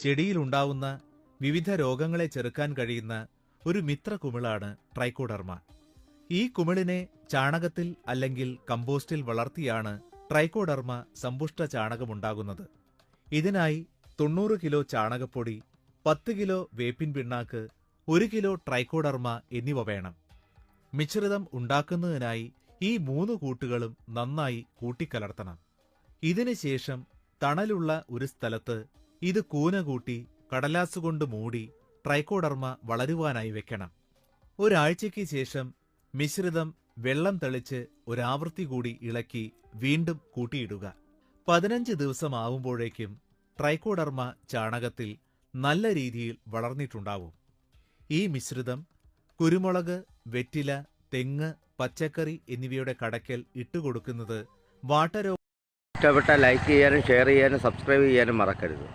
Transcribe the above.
ചെടിയിലുണ്ടാവുന്ന വിവിധ രോഗങ്ങളെ ചെറുക്കാൻ കഴിയുന്ന ഒരു മിത്ര കുമിളാണ് ട്രൈക്കോഡർമ. ഈ കുമിളിനെ ചാണകത്തിൽ അല്ലെങ്കിൽ കമ്പോസ്റ്റിൽ വളർത്തിയാണ് ട്രൈക്കോഡർമ സമ്പുഷ്ട ചാണകമുണ്ടാകുന്നത്. ഇതിനായി തൊണ്ണൂറ് കിലോ ചാണകപ്പൊടി പത്ത് കിലോ വേപ്പിൻ പിണ്ണാക്ക് ഒരു കിലോ ട്രൈക്കോഡർമ എന്നിവ വേണം. മിശ്രിതം ഉണ്ടാക്കുന്നതിനായി ഈ മൂന്ന് കൂട്ടുകളും നന്നായി കൂട്ടിക്കലർത്തണം. ഇതിനുശേഷം തണലുള്ള ഒരു സ്ഥലത്ത് ഇത് കൂന കൂട്ടി കടലാസുകൊണ്ട് മൂടി ട്രൈക്കോഡർമ വളരുവാനായി വെക്കണം. ഒരാഴ്ചയ്ക്ക് ശേഷം മിശ്രിതം വെള്ളം തെളിച്ച് ഒരാവൃത്തി കൂടി ഇളക്കി വീണ്ടും കൂട്ടിയിടുക. പതിനഞ്ച് ദിവസമാവുമ്പോഴേക്കും ട്രൈക്കോഡർമ ചാണകത്തിൽ നല്ല രീതിയിൽ വളർന്നിട്ടുണ്ടാവും. ഈ മിശ്രിതം കുരുമുളക് വെറ്റില തെങ്ങ് പച്ചക്കറി എന്നിവയുടെ കടക്കൽ ഇട്ടുകൊടുക്കുന്നത് വാട്ടരോ ഇഷ്ടപ്പെട്ട ലൈക്ക് ചെയ്യാനും ഷെയർ ചെയ്യാനും സബ്സ്ക്രൈബ് ചെയ്യാനും മറക്കരുത്.